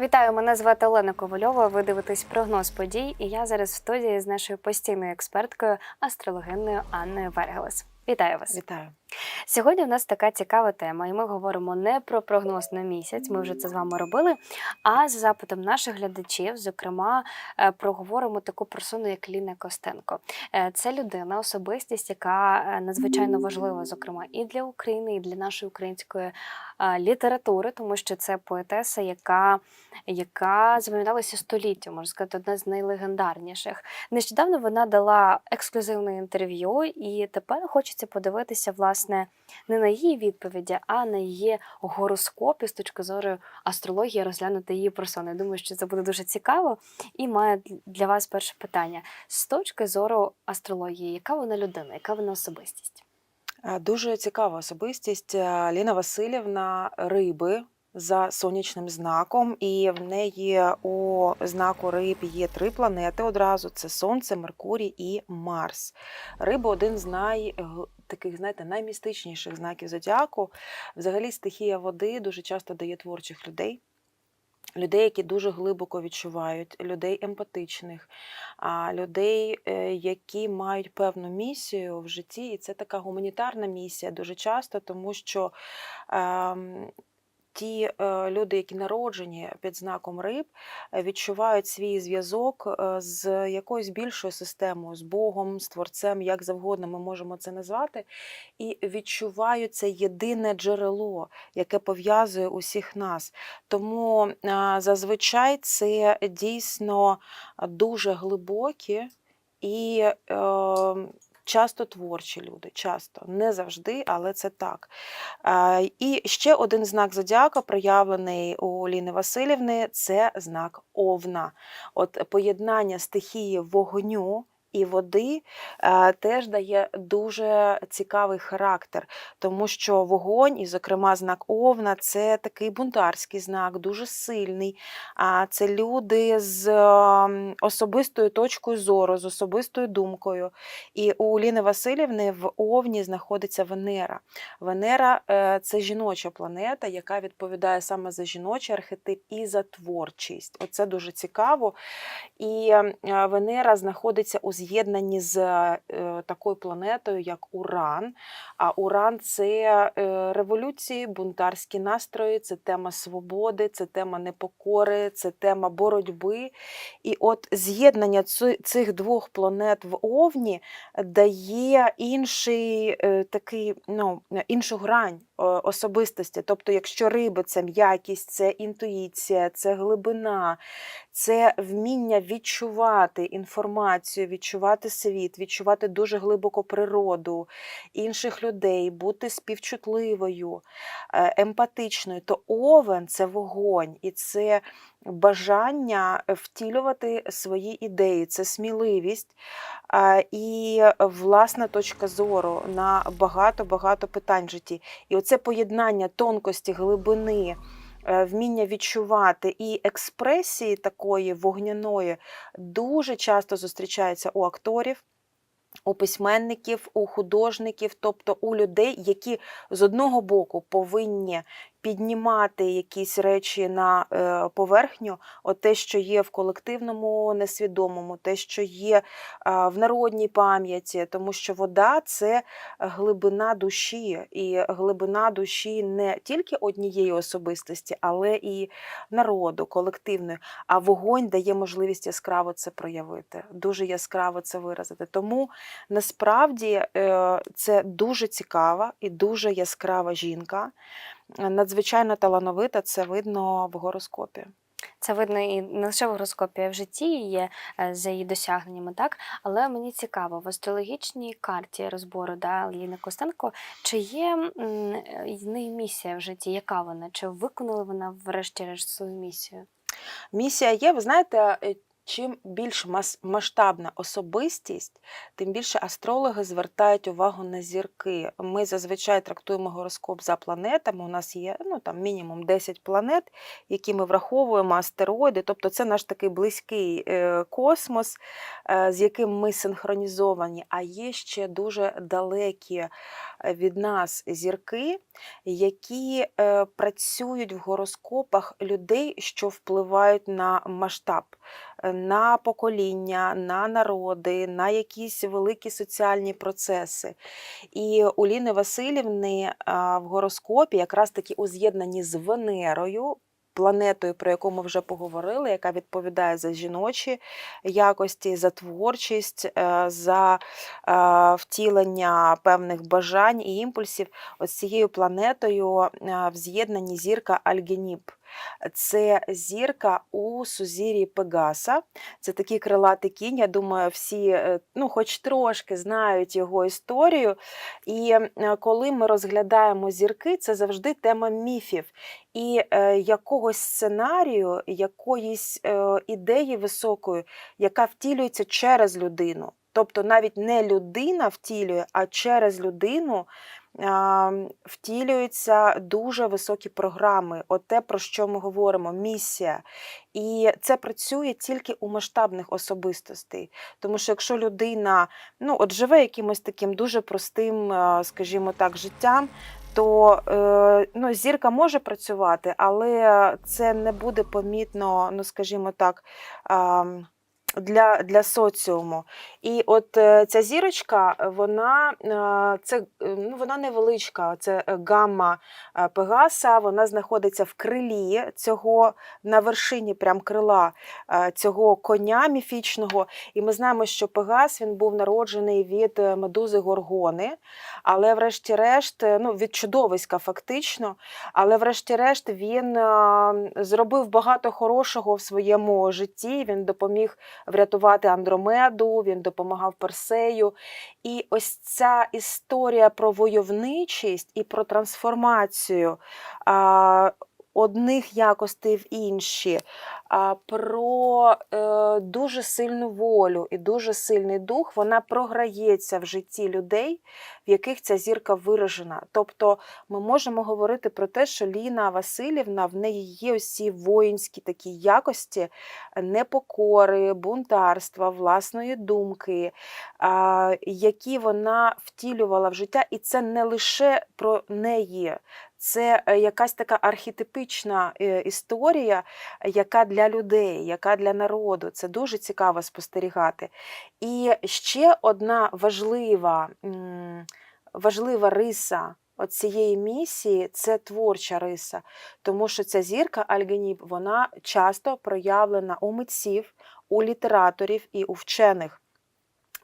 Вітаю, мене звати Олена Ковальова. Ви дивитесь прогноз подій, і я зараз в студії з нашою постійною експерткою, астрологиною Анною Вергелес. Вітаю вас. Вітаю. Сьогодні у нас така цікава тема, і ми говоримо не про прогноз на місяць. Ми вже це з вами робили. А за запитом наших глядачів, зокрема, е, проговоримо таку персону, як Ліна Костенко. Е, Це людина, особистість, яка е, надзвичайно важлива, зокрема, і для України, і для нашої української літератури, тому що це поетеса, яка, яка запам'яталася століття, можна сказати, одна з найлегендарніших. Нещодавно вона дала ексклюзивне інтерв'ю, і тепер хочеться подивитися, власне, не на її відповіді, а на її гороскопі з точки зору астрології, розглянути її персону. Я думаю, що це буде дуже цікаво. І маю для вас перше питання: з точки зору астрології, яка вона людина, яка вона особистість? Е, Дуже цікава особистість. Е, Ліна Васильівна риби за сонячним знаком, і в неї у знаку риб є три планети одразу: це Сонце, Меркурій і Марс. Риби один з най таких, знаєте, наймістичніших знаків зодіаку. Взагалі, стихія води дуже часто дає творчих людей. Людей, які дуже глибоко відчувають, людей емпатичних, людей, е, які мають певну місію в житті, і це така гуманітарна місія дуже часто, тому що ем, ті е, люди, які народжені під знаком риб, е, відчувають свій зв'язок е, з якоюсь більшою системою, з Богом, з Творцем, як завгодно ми можемо це назвати, і відчувають це єдине джерело, яке пов'язує усіх нас. Тому зазвичай це дійсно дуже глибокі і е, часто творчі люди. Часто, не завжди, але це так. І ще один знак зодіака, проявлений у Ліни Васильівни, це знак Овна. От поєднання стихії вогню. І води е, теж дає дуже цікавий характер, тому що вогонь, і, зокрема, знак Овна, це такий бунтарський знак, дуже сильний. А це люди з особистою точкою зору, з особистою думкою. І у Ліни Васильівни в Овні знаходиться Венера. Венера е, це жіноча планета, яка відповідає саме за жіночий архетип і за творчість. Оце дуже цікаво. І е, Венера знаходиться у з'єднанні з е, такою планетою, як Уран. А Уран це е, революції, бунтарські настрої, це тема свободи, це тема непокори, це тема боротьби. І от з'єднання цих двох планет в Овні дає інший е, такий, ну, іншу грань особистості. Тобто, якщо риби це м'якість, це інтуїція, це глибина, це вміння відчувати інформацію, відчувати світ, відчувати дуже глибоко природу інших людей, бути співчутливою, е, емпатичною, то овен це вогонь, і це бажання втілювати свої ідеї, це сміливість і власна точка зору на багато-багато питань в житті. І оце поєднання тонкості, глибини вміння відчувати і експресії такої вогняної дуже часто зустрічається у акторів. У письменників, у художників, тобто у людей, які з одного боку повинні піднімати якісь речі на е, поверхню, от те, що є в колективному несвідомому, те, що є а, в народній пам'яті, тому що вода це глибина душі, і глибина душі не тільки однієї особистості, але і народу, колективної. А вогонь дає можливість яскраво це проявити, дуже яскраво це виразити. Тому насправді е, це дуже цікава і дуже яскрава жінка. Надзвичайно талановита, це видно в гороскопі. Це видно і не лише в гороскопі, а в житті є е, за її досягненнями, так? Але мені цікаво, в астрологічній карті розбору да, Ліни Костенко, чи є е, неї місія в житті? Яка вона? Чи виконала вона врешті-решт свою місію? Місія є, ви знаєте, е, чим більш мас- масштабна особистість, тим більше астрологи звертають увагу на зірки. Ми зазвичай трактуємо гороскоп за планетами. У нас є ну, там, мінімум 10 планет, які ми враховуємо, астероїди. Тобто це наш такий близький е, космос, е, з яким ми синхронізовані. А є ще дуже далекі е, від нас зірки, які працюють в гороскопах людей, що впливають на масштаб, на покоління, на народи, на якісь великі соціальні процеси. І у Ліни Васильівни в гороскопі, якраз таки у з'єднанні з Венерою. Планетою, про яку ми вже поговорили, яка відповідає за жіночі якості, за творчість, е, за е, втілення певних бажань і імпульсів. Ось цією планетою е, в з'єднанні зірка Альгеніб. Це зірка у сузір'ї Пегаса. Це такий крилатий кінь. Я думаю, всі е, ну, хоч трошки знають його історію. І е, коли ми розглядаємо зірки, це завжди тема міфів і е, якогось сценарію, якоїсь ідеї високої, яка втілюється через людину. Тобто навіть не людина втілює, а через людину втілюються дуже високі програми. От те, про що ми говоримо, місія. І це працює тільки у масштабних особистостей. Тому що якщо людина ну, от живе якимось таким дуже простим, скажімо так, життям, то е, ну, зірка може працювати, але це не буде помітно, ну, скажімо так. Для, для соціуму. І от е, ця зірочка, вона, е, це, е, ну, вона невеличка, це гамма Пегаса, вона знаходиться в крилі цього, на вершині прям крила цього коня міфічного. І ми знаємо, що Пегас він був народжений від медузи Горгони, але врешті-решт, ну, від чудовиська фактично, але врешті-решт він зробив багато хорошого в своєму житті, він допоміг врятувати Андромеду, він допомагав Персею. І ось ця історія про войовничість і про трансформацію одних якостей в інші, про е, дуже сильну волю і дуже сильний дух, вона програється в житті людей, в яких ця зірка виражена. Тобто ми можемо говорити про те, що Ліна Васильівна в неї є ці воїнські такі якості непокори, бунтарства, власної думки, а, які вона втілювала в життя, і це не лише про неї. Це е, якась така архетипічна е, історія, яка для людей, яка для народу. Це дуже цікаво спостерігати. І ще одна важлива, важлива риса цієї місії це творча риса, тому що ця зірка Альгеніб, вона часто проявлена у митців, у літераторів і у вчених.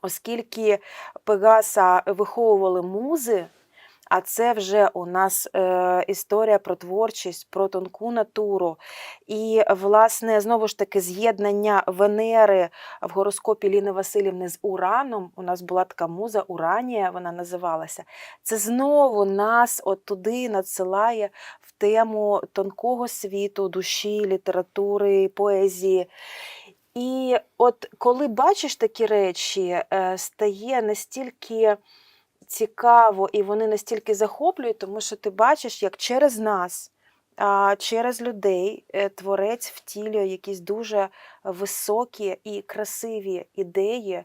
Оскільки Пегаса виховували музи, а це вже у нас е, історія про творчість, про тонку натуру. І, власне, знову ж таки, з'єднання Венери в гороскопі Ліни Васильівни з Ураном. У нас була така муза Уранія, вона називалася. Це знову нас от туди надсилає в тему тонкого світу, душі, літератури, поезії. І от коли бачиш такі речі, е, стає настільки цікаво і вони настільки захоплюють, тому що ти бачиш, як через нас, через людей е, творець втілює якісь дуже високі і красиві ідеї,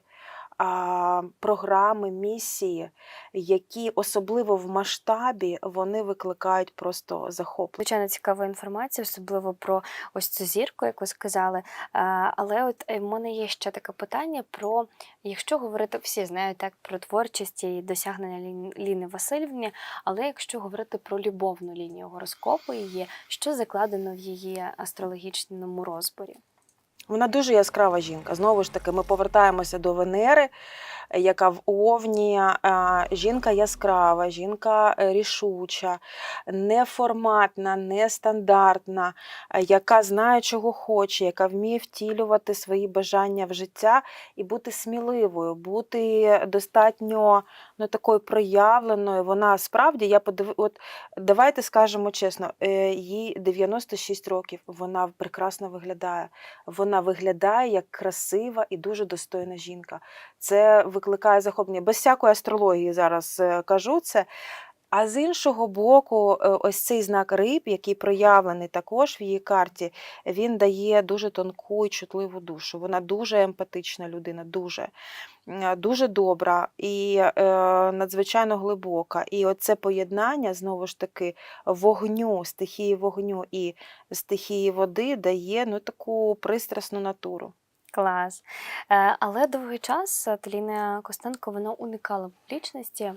програми, місії, які особливо в масштабі вони викликають просто захоплення. Звичайно, цікава інформація, особливо про ось цю зірку, як ви сказали. Але от е, в мене є ще таке питання про, якщо говорити, всі знають так про творчість і досягнення Ліни Васильівни, але якщо говорити про любовну лінію гороскопу її, що закладено в її астрологічному розборі? Вона дуже яскрава жінка. Знову ж таки, ми повертаємося до Венери. Яка в овні, жінка яскрава, жінка е, рішуча, неформатна, нестандартна, яка знає, чого хоче, яка вміє втілювати свої бажання в життя і бути сміливою, бути достатньо ну, такою проявленою. Вона справді, я подив... от давайте скажемо чесно, е, їй 96 років, вона прекрасно виглядає. Вона виглядає як красива і дуже достойна жінка. Це викликає захоплення. Без всякої астрології зараз е, кажу це. А з іншого боку, е, ось цей знак риб, який проявлений також в її карті, він дає дуже тонку і чутливу душу. Вона дуже емпатична людина, дуже, дуже добра і е, надзвичайно глибока. І оце поєднання, знову ж таки, вогню, стихії вогню і стихії води дає ну, таку пристрасну натуру. Клас. Е, Але довгий час Таліна Костенко вона уникала публічності.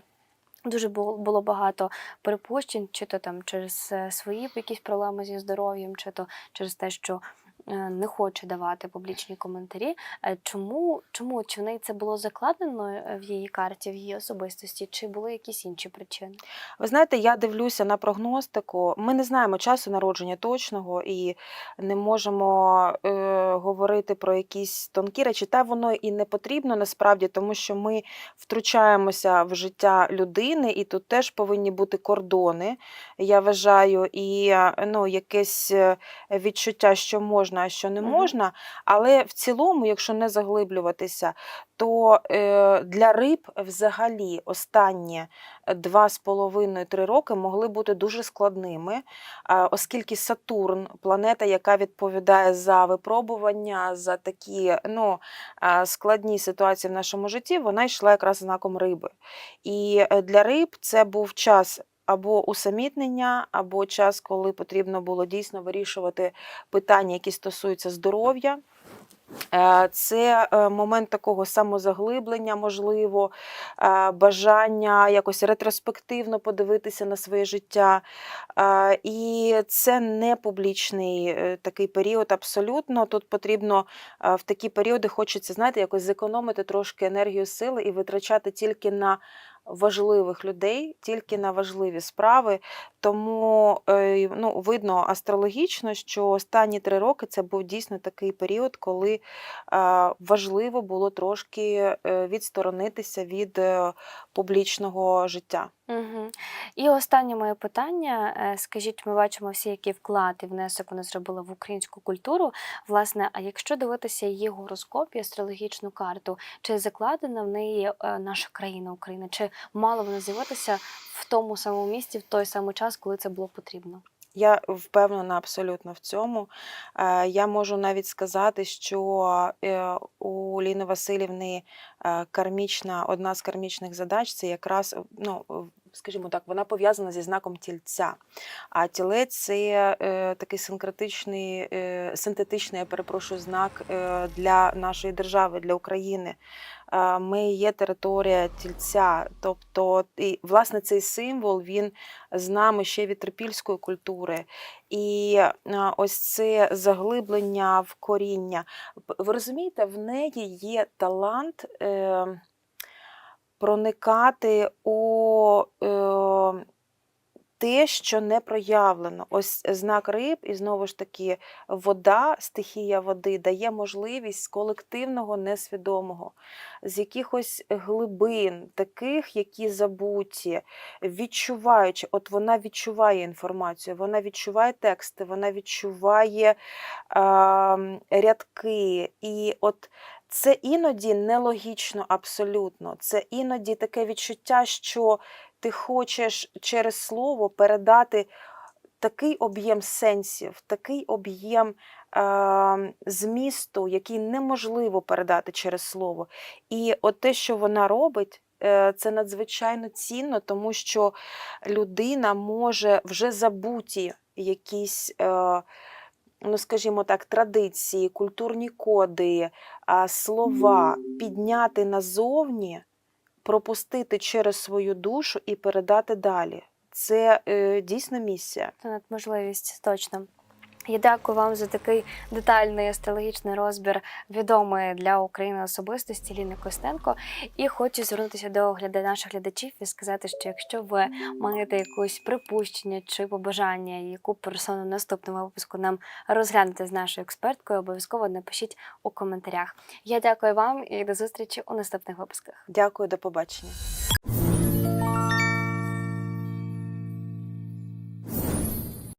Дуже було, багато перепущень, чи то там через е, свої якісь проблеми зі здоров'ям, чи то через те, що не хоче давати публічні коментарі. Е, Чому, чому чи в неї це було закладено е, в її карті, в її особистості, чи були якісь інші причини? Ви знаєте, я дивлюся на прогностику. Ми не знаємо часу народження точного і не можемо е, говорити про якісь тонкі речі. Та воно і не потрібно насправді, тому що ми втручаємося в життя людини, і тут теж повинні бути кордони. Я вважаю, і е, ну, якесь е, відчуття, що можна, а що не можна. Але в цілому, якщо не заглиблюватися, то е, для риб взагалі останні 2,5-3 роки могли бути дуже складними, оскільки Сатурн, планета, яка відповідає за випробування, за такі ну, складні ситуації в нашому житті, вона йшла якраз знаком риби. І е, для риб це був час. Або усамітнення, або час, коли потрібно було дійсно вирішувати питання, які стосуються здоров'я. Е, Це е, момент такого самозаглиблення, можливо, е, бажання якось ретроспективно подивитися на своє життя. І це не публічний такий період абсолютно. Тут потрібно в такі періоди хочеться, знаєте, якось зекономити трошки енергію сили і витрачати тільки на важливих людей, тільки на важливі справи. Тому е, ну, видно астрологічно, що останні три роки це був дійсно такий період, коли е, важливо було трошки е, відсторонитися від публічного життя. Угу. І останнє моє питання. Е, Скажіть, ми бачимо всі, які вклад і внесок вона зробила в українську культуру. Власне, а якщо дивитися її гороскоп і астрологічну карту, чи закладена в неї е, наша країна Україна? Чи мала вона з'явитися в тому самому місці в той самий час, коли це було потрібно? Я впевнена абсолютно в цьому. Е, Я можу навіть сказати, що е, у Ліни Васильівни е, кармічна, одна з кармічних задач це якраз, ну, скажімо так, вона пов'язана зі знаком тільця. А тілець це такий синкретичний, синтетичний, я перепрошую, знак для нашої держави, для України. Ми є територія тільця. Тобто, і, власне, цей символ він з нами ще від трипільської культури. І ось це заглиблення в коріння. Ви розумієте, в неї є талант е, проникати у е, те, що не проявлено. Ось знак риб, і знову ж таки, вода, стихія води дає можливість колективного несвідомого, з якихось глибин, таких, які забуті, відчуваючи, от вона відчуває інформацію, вона відчуває тексти, вона відчуває ем, рядки. І от це іноді нелогічно абсолютно. Це іноді таке відчуття, що ти хочеш через слово передати такий об'єм сенсів, такий об'єм е, змісту, який неможливо передати через слово. І от те, що вона робить, е, це надзвичайно цінно, тому що людина може вже забуті якісь. Е, Ну, скажімо так, традиції, культурні коди, слова підняти назовні, пропустити через свою душу і передати далі. Це е, дійсно місія. Це надможливість точно. Я дякую вам за такий детальний астрологічний розбір відомої для України особистості Ліни Костенко. І хочу звернутися до наших глядачів і сказати, що якщо ви маєте якусь припущення чи побажання, яку персону в наступному випуску нам розглянути з нашою експерткою, обов'язково напишіть у коментарях. Я дякую вам і до зустрічі у наступних випусках. Дякую, до побачення.